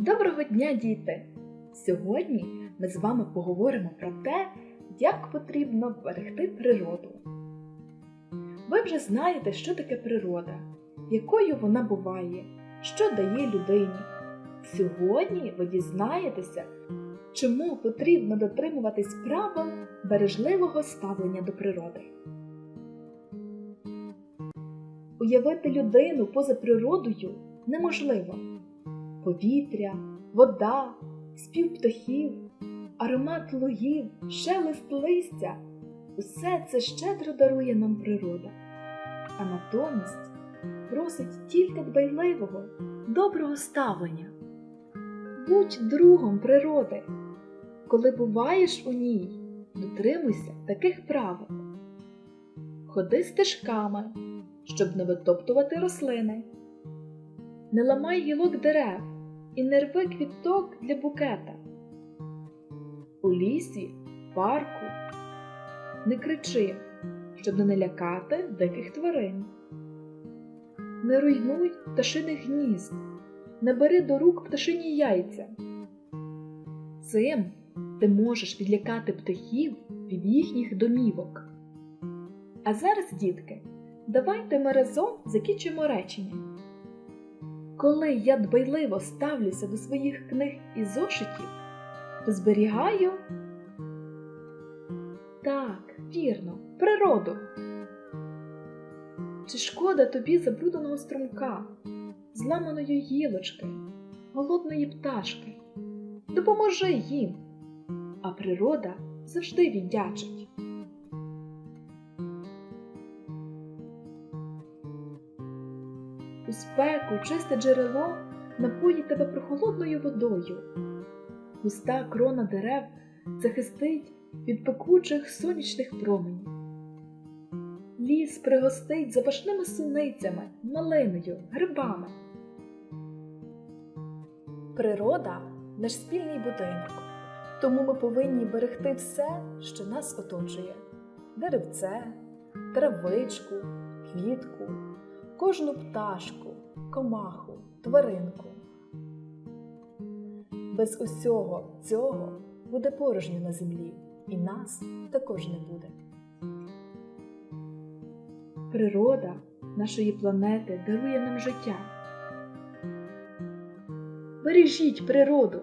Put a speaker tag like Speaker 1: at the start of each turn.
Speaker 1: Доброго дня, діти! Сьогодні ми з вами поговоримо про те, як потрібно берегти природу. Ви вже знаєте, що таке природа, якою вона буває, що дає людині. Сьогодні ви дізнаєтеся, чому потрібно дотримуватись правил бережливого ставлення до природи. Уявити людину поза природою неможливо. Повітря, вода, спів птахів, аромат лугів, шелест листя усе це щедро дарує нам природа, а натомість просить тільки дбайливого, доброго ставлення. Будь другом природи. Коли буваєш у ній, дотримуйся таких правил. Ходи стежками, щоб не витоптувати рослини. Не ламай гілок дерев і не рви квіток для букета. У лісі, парку не кричи, щоб не налякати диких тварин. Не руйнуй пташиних гнізд, не бери до рук пташині яйця. Цим ти можеш відлякати птахів від їхніх домівок. А зараз, дітки, давайте ми разом закінчимо речення. Коли я дбайливо ставлюся до своїх книг і зошитів, то зберігаю так, вірно, природу. Чи шкода тобі забрудненого струмка, зламаної гілочки, голодної пташки? Допоможи їм, а природа завжди віддячить. У спеку чисте джерело напоїть тебе прохолодною водою. Густа крона дерев захистить від пекучих сонячних променів. Ліс пригостить запашними суницями, малиною, грибами. Природа наш спільний будинок, тому ми повинні берегти все, що нас оточує: деревце, травичку, квітку, кожну пташку, комаху, тваринку. Без усього цього буде порожньо на землі, і нас також не буде. Природа нашої планети дарує нам життя. Бережіть природу,